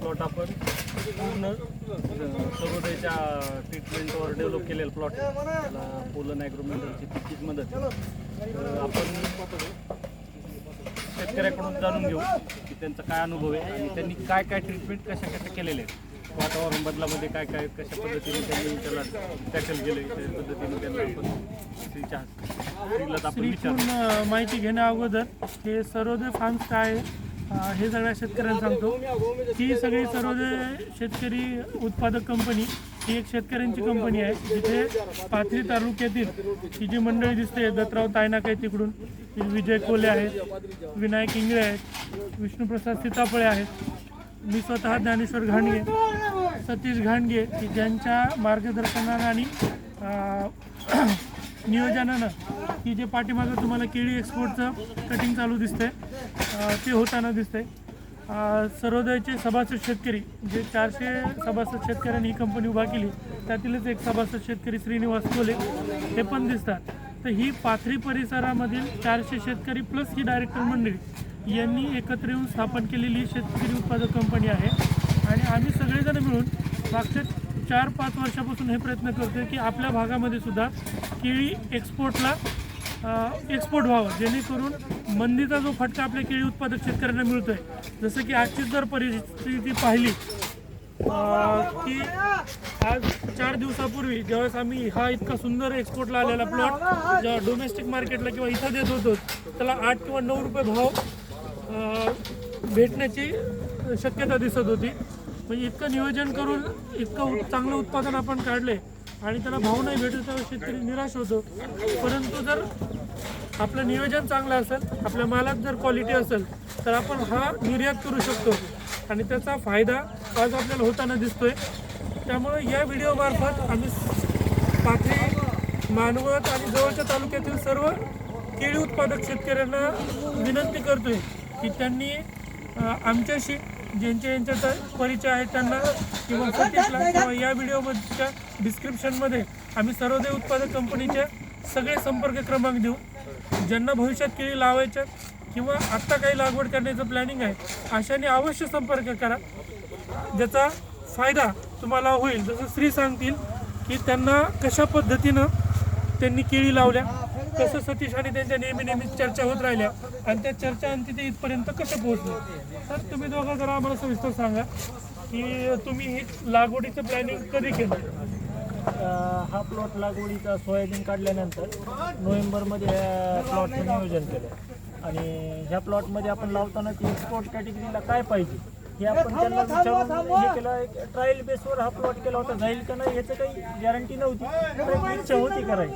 Plot आपण पूर्ण सर्वोदयच्या ट्रीटमेंटवर डेव्हलप केलेला प्लॉट त्याला पोलन ॲग्रोमेंटरची तितकीच मदत. तर आपण शेतकऱ्याकडून जाणून घेऊ की त्यांचा काय अनुभव आहे आणि त्यांनी काय काय ट्रीटमेंट कशा कशा केलेले आहेत. वातावरण बदलामध्ये काय काय कशा पद्धतीने त्यांनी त्याला टॅकल केले त्या पद्धतीने त्यांना आपण श्रीला आपण माहिती घेण्या अगोदर हे सर्वोदय फार्म्स काय आहे? हे सगळ्या शेतकऱ्यांना सांगतो ही सगळी सर्व शेतकरी उत्पादक कंपनी ही एक शेतकऱ्यांची कंपनी आहे. जिथे पाथरी तालुक्यातील ही जी मंडळी दिसते दत्तराव तायनाक आहे तिकडून विजय कोले आहेत विनायक इंगळे आहेत विष्णुप्रसाद सीताफळे आहेत मी स्वतः ज्ञानेश्वर घाणगे सतीश घाणगे की ज्यांच्या मार्गदर्शनानं आणि नियोजनानं की जे पाठीमागं तुम्हाला केळी एक्सपोर्टचं कटिंग चालू दिसतंय ते होताना दिसतंय. सर्वोदयचे सभासद शेतकरी जे चारशे सभासद शेतकऱ्यांनी ही कंपनी उभा केली त्यातीलच एक सभासद शेतकरी श्रीनिवास कोले हे पण दिसतात. तर ही पाथरी परिसरामधील चारशे शेतकरी प्लस ही डायरेक्टर मंडळी यांनी एकत्र येऊन स्थापन केलेली शेतकरी उत्पादक कंपनी आहे. आणि आम्ही सगळेजण मिळून मागच्या चार पाच वर्षापासून हे प्रयत्न करतोय की आपल्या भागामध्ये सुद्धा केळी एक्सपोर्टला एक्सपोर्ट व्हावं. जेणेकरून मंदीचा जो फटका आपल्या केळी उत्पादक शेतकऱ्यांना मिळतोय जसं की आजची जर परिस्थिती पाहिली की आज चार दिवसापूर्वी ज्यावेळेस आम्ही हा इतका सुंदर एक्सपोर्टला आलेला प्लॉट जेव्हा डोमेस्टिक मार्केटला किंवा इथं देत होतो त्याला आठ किंवा नऊ रुपये भाव भेटण्याची शक्यता दिसत होती. म्हणजे इतकं नियोजन करून इतकं उत- चांगलं उत्पादन आपण काढले आणि त्याला भाव नाही भेटत तेव्हा शेतकरी निराश होतो. परंतु जर आपलं नियोजन चांगलं असेल आपल्या मालात जर क्वालिटी असेल तर आपण हा निर्यात करू शकतो. आणि त्याचा फायदा आज आपल्याला होताना दिसतोय. त्यामुळे या व्हिडिओमार्फत आम्ही पाथरी मानवत आणि जवळच्या तालुक्यातील सर्व केळी उत्पादक शेतकऱ्यांना विनंती करतोय की त्यांनी आमच्याशी ज्यांच्या यांच्यात परिचय आहे त्यांना किंवा सतीशला किंवा या व्हिडिओच्या डिस्क्रिप्शनमध्ये आम्ही सर्वोदय उत्पादक कंपनीचे सगळे संपर्क क्रमांक देऊ. ज्यांना भविष्यात केळी लावायच्या किंवा आत्ता काही लागवड करण्याचं प्लॅनिंग आहे अशाने अवश्य संपर्क करा. ज्याचा फायदा तुम्हाला होईल. जसं श्री सांगतील की त्यांना कशा पद्धतीनं त्यांनी केळी लावल्या कसं सतीश आणि त्यांच्या नेहमी नेहमी चर्चा होत राहिल्या आणि त्या चर्चा आणि ते इथपर्यंत कसं पोहोचलं? तर तुम्ही दोघं जरा आम्हाला सविस्तर सांगा की तुम्ही हे लागवडीचं प्लॅनिंग कधी केलं? हा प्लॉट लागवडीचा सोयाबीन काढल्यानंतर नोव्हेंबरमध्ये ह्या प्लॉटचं नियोजन केलं. आणि ह्या प्लॉटमध्ये आपण लावताना ती एक्सपोर्ट कॅटेगरीला काय पाहिजे? हे आपण त्यांना विचारून हे केलं एक ट्रायल बेसवर हा प्लॉट केला होता. जाईल का नाही याचं काही गॅरंटी नव्हती. पण एक इच्छा होती करायची.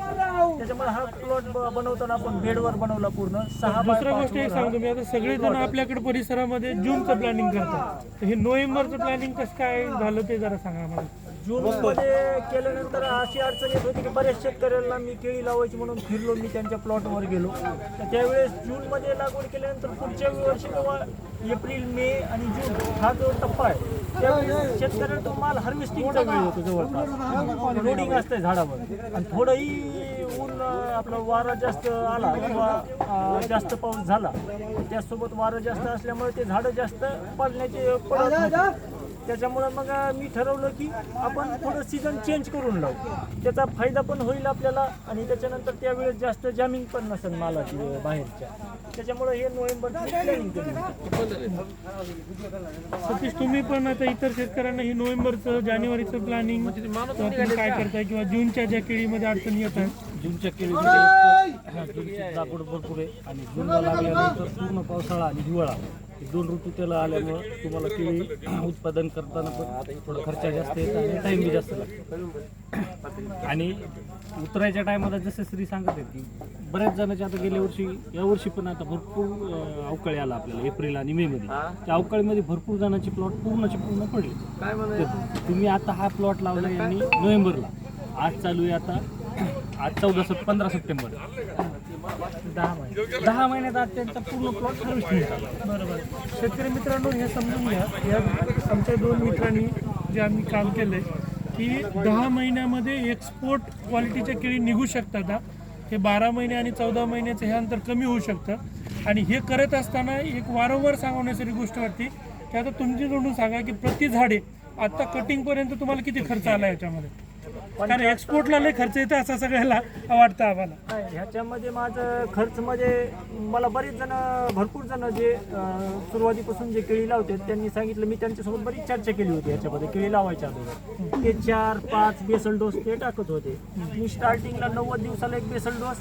त्याच्यामुळे हा प्लॉट बनवताना आपण बेडवर बनवला पूर्ण. सहा बाय गोष्ट एक वर हा- सांगतो मी आता सगळेजण आपल्याकडे परिसरामध्ये जूनचं प्लॅनिंग करतात. तर हे नोव्हेंबरचं प्लॅनिंग कसं काय झालं ते जरा सांगा आम्हाला. जून मध्ये केल्यानंतर अशी अडचण येत होती की बऱ्याच शेतकऱ्यांना मी केळी लावायची म्हणून फिरलो मी त्यांच्या प्लॉटवर गेलो. तर त्यावेळेस जून मध्ये लागवड केल्यानंतर पुढच्या वर्षी किंवा एप्रिल मे आणि जून हा जो टप्पा आहे त्यावेळेस शेतकऱ्यांना तो माल हार्वेस्टिंगचा वेळ होतो जवळपास. लोडिंग असते झाडावर. आणि थोडंही ऊन आपला आपलं वारा जास्त आला किंवा जास्त पाऊस झाला त्यासोबत वारा जास्त असल्यामुळे ते झाडं जास्त पडण्याचे पडत त्याच्यामुळं मग मी ठरवलं की आपण थोडं सीझन चेंज करून लावू. त्याचा फायदा पण होईल आपल्याला आणि त्याच्यानंतर त्यावेळेस जास्त जामिंग पण नसेल मालाची बाहेरच्या. त्याच्यामुळं हे नोव्हेंबरची प्लॅनिंग केली सतीश तुम्ही पण आता इतर शेतकऱ्यांना ही नोव्हेंबरचं जानेवारीचं प्लॅनिंग तुम्ही काय करताय किंवा जूनच्या ज्या केळीमध्ये अडचणी येत आहेत जूनच्या केळीमध्ये लागवड भरपूर आहे आणि जूनला लागल्यानंतर पूर्ण पावसाळा आणि हिवाळा. दोन ऋतू त्याला आल्यामुळं तुम्हाला केळी उत्पादन करताना पण थोडं खर्च जास्त येतं आणि टाईम बी जास्त लागतो. आणि उतरायच्या टायमाला जसं श्री सांगत आहे की बऱ्याच जणांचे आता गेल्या वर्षी या वर्षी पण आता भरपूर अवकाळी आला आपल्याला एप्रिल आणि मे मध्ये. त्या अवकाळीमध्ये भरपूर जणांचे प्लॉट पूर्णचे पूर्ण पडले. तुम्ही आता हा प्लॉट लावला यांनी नोव्हेंबरला. आज चालू आहे आता आज चौदा पंधरा सप्टेंबर. दहा महिने दहा महिन्यात आज त्यांचा पूर्ण प्लॉट हार्वेस्टिंग झाला बरोबर. शेतकरी मित्रांनो हे समजून घ्या. या आमच्या दोन मित्रांनी जे आम्ही काम केलंय की दहा महिन्यामध्ये एक्सपोर्ट क्वालिटीच्या केळी निघू शकतात हा. बारा महिने आणि चौदा महिन्याचं हे अंतर कमी होऊ शकतं. आणि हे करत असताना एक वारंवार सांगण्यासारी गोष्ट वाटते की आता तुमची तोंडून सांगा की प्रति झाडे आता कटिंग पर्यंत तुम्हाला किती खर्च आला याच्यामध्ये? कारण एक्सपोर्टला लय खर्च येतो असं सगळ्याला वाटतं आम्हाला. नाही ह्याच्यामध्ये माझं खर्च मध्ये मला बरेच जण भरपूर जण जे अं, सुरुवातीपासून जे केळी लावतात त्यांनी सांगितलं. मी त्यांच्यासोबत बरीच चर्चा केली होती ह्याच्यामध्ये केळी लावायच्या अगोदर. ते चार पाच बेसल डोस ते टाकत होते. मी स्टार्टिंगला नव्वद दिवसाला एक बेसल डोस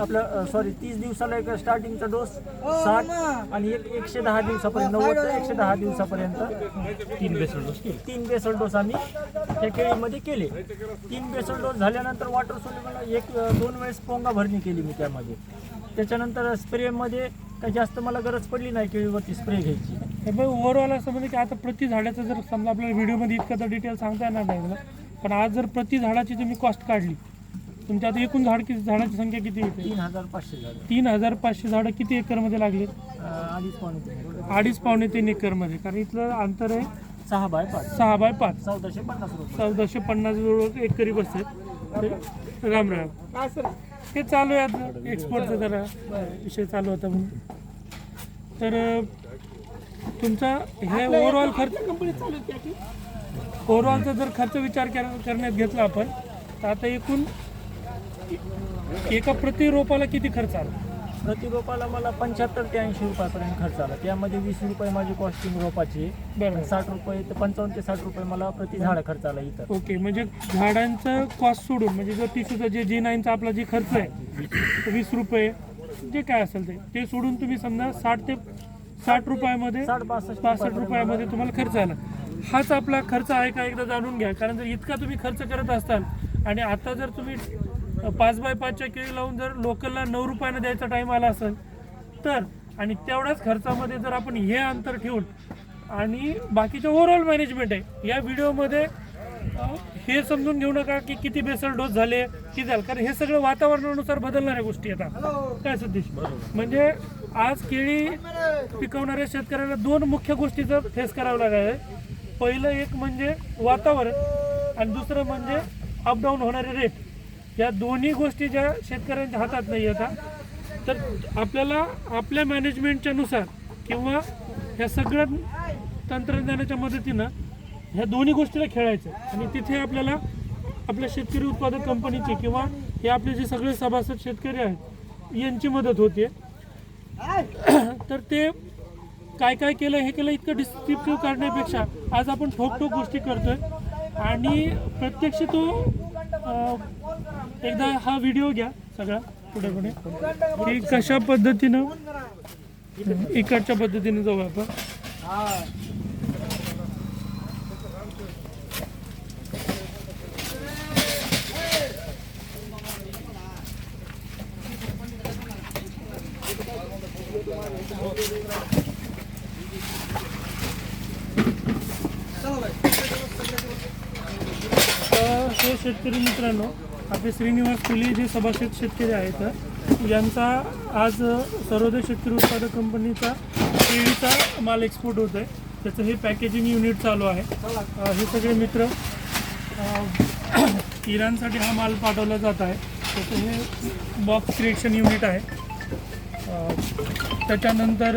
आपलं सॉरी तीस दिवसाला एक स्टार्टिंगचा डोस साठ आणि एक एकशे दहा दिवसापर्यंत नव्वद ते एकशे दहा दिवसापर्यंत तीन बेसल डोस तीन बेसल डोस आम्ही त्या केळीमध्ये केले. तीन बेसल डोस झाल्यानंतर वॉटर सोल्युबल एक दोन वेळेस पोंगा भरणी केली मी त्यामध्ये. त्याच्यानंतर स्प्रेमध्ये काही जास्त मला गरज पडली नाही केळीवरती स्प्रे घ्यायची. ओव्हरऑल असं म्हणजे की आता प्रति झाडाचं जर समजा आपल्याला व्हिडिओमध्ये इतकं तर डिटेल सांगता येणार नाही मला. पण आज जर प्रति झाडाची तुम्ही कॉस्ट काढली तुमच्या आता एकूण झाड किती झाडाची संख्या किती येते तीन हजार पाचशे तीन हजार पाचशे झाडं किती एकरमध्ये लागले? अडीच पावणे. अडीच पावणे तीन एकरमध्ये. कारण इथलं अंतर आहे सहा बाय पाच. सहा बाय पाच. चौदाशे पन्नास रुपये. चौदाशे पन्नास जवळ एकरी बसतात ते राम राम. हे चालू आहे एक्सपोर्टचा जरा विषय चालू होता म्हणून. तर तुमचा हे ओव्हरऑल खर्च ओव्हरऑलचा जर खर्च विचार कर- करण्यात घेतला आपण तर आता एकूण एका प्रति रोपाला किती खर्च आला? प्रति रोपाला मला पंच्याहत्तर ते ऐंशी रुपयापर्यंत खर्च आला. त्यामध्ये वीस रुपये माझी कॉस्टिंग रोपाची बरं साठ रुपये ते पंचावन्न ते साठ रुपये मला प्रति झाड खर्च आला इथं. ओके म्हणजे झाडांचं कॉस्ट सोडून म्हणजे जर टिश्यूचा जे जी नाईनचा आपला जे खर्च आहे वीस रुपये जे काय असेल ते ते सोडून तुम्ही समजा साठ ते साठ रुपयामध्ये साठ बासष्ट पासष्ट रुपयामध्ये तुम्हाला खर्च आला. हाच आपला खर्च आहे का एकदा जाणून घ्या कारण जर इतका तुम्ही खर्च करत असाल आणि आता जर तुम्ही पाच बाय पाचच्या केळी लावून जर लोकलला नऊ रुपयानं द्यायचा टाईम आला असेल तर आणि तेवढ्याच खर्चामध्ये जर आपण हे अंतर ठेवून आणि बाकीचं ओव्हरऑल मॅनेजमेंट आहे या व्हिडिओमध्ये हे समजून घेऊ नका की किती बेसल डोस झाले किती झालं. कारण हे सगळं वातावरणानुसार बदलणाऱ्या गोष्टी आता. काय सतीश? म्हणजे आज केळी पिकवणाऱ्या शेतकऱ्याला दोन मुख्य गोष्टीचं फेस करावं लागणार आहे. पहिलं एक म्हणजे वातावरण आणि दुसरं म्हणजे अपडाऊन होणारे रेट या दोन्ही गोष्टी ज्या शेतकऱ्यांच्या हातात नाही आता तर आपल्याला आपल्या मॅनेजमेंटच्या नुसार किंवा ह्या सगळ्या तंत्रज्ञानाच्या मदतीनं ह्या दोन्ही गोष्टीला खेळायचं आणि तिथे आपल्याला आपल्या शेतकरी उत्पादक कंपनीचे किंवा हे आपले जे सगळे सभासद शेतकरी आहेत यांची मदत होते. तर ते काय काय केलं हे केलं इतकं डिस्क्रिप्टिव्ह करण्यापेक्षा आज आपण ठोक ठोक गोष्टी करतोय. आणि प्रत्यक्ष तो एकदा हा व्हिडिओ घ्या सगळा पुढे पुढे. की कशा पद्धतीनं इकडच्या पद्धतीने जाऊ आपण. हे शेतकरी मित्रांनो आपले श्रीनिवास फुले जे सभासद शेतकरी आहेत. यांचा आज सर्वोदय शेतकरी उत्पादक कंपनीचा केळीचा माल एक्सपोर्ट होत आहे त्याचं हे पॅकेजिंग युनिट चालू आहे. हे सगळे मित्र इराणसाठी हा माल पाठवला जात आहे. त्याचं हे बॉक्स क्रिएशन युनिट आहे. त्याच्यानंतर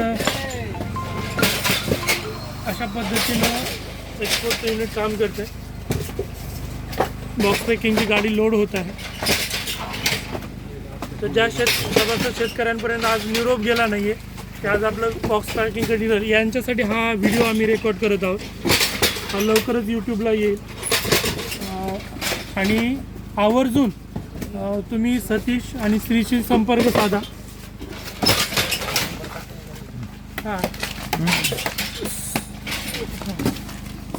अशा पद्धतीनं एक्सपोर्टचं युनिट काम करते बॉक्स पॅकिंगची गाडी लोड होत आहे तर ज्या शेत सभासद शेतकऱ्यांपर्यंत आज निरोप गेला नाही आहे ते आज आपलं बॉक्स पॅकिंगचं डीलर यांच्यासाठी हा व्हिडिओ आम्ही रेकॉर्ड करत आहोत. हा लवकरच यूट्यूबला येईल. आणि आवर्जून तुम्ही सतीश आणि श्रीशी संपर्क साधा. हां.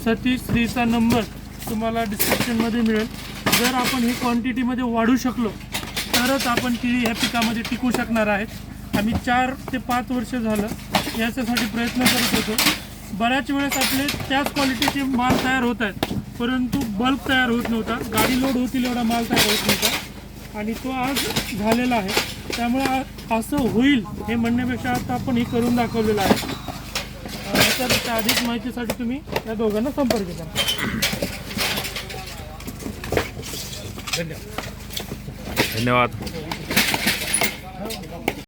सतीश श्रीचा नंबर तुम्हाला डिस्क्रिप्शनमध्ये मिळेल. जर आपण ही क्वांटिटीमध्ये वाढू शकलो तरच आपण केळी ह्या पिकामध्ये टिकू शकणार आहेत. आम्ही चार ते पाच वर्ष झालं याच्यासाठी प्रयत्न करत होतो. बऱ्याच वेळेस आपले त्याच क्वालिटीचे माल तयार होत आहेत परंतु बल्ब तयार होत नव्हता. गाडी लोड होतील एवढा माल तयार होत नव्हता. आणि तो आज झालेला आहे. त्यामुळे असं होईल हे म्हणण्यापेक्षा आता आपण हे करून दाखवलेलं आहे. तर त्या अधिक माहितीसाठी तुम्ही या दोघांना संपर्क करा. धन्यवाद. धन्यवाद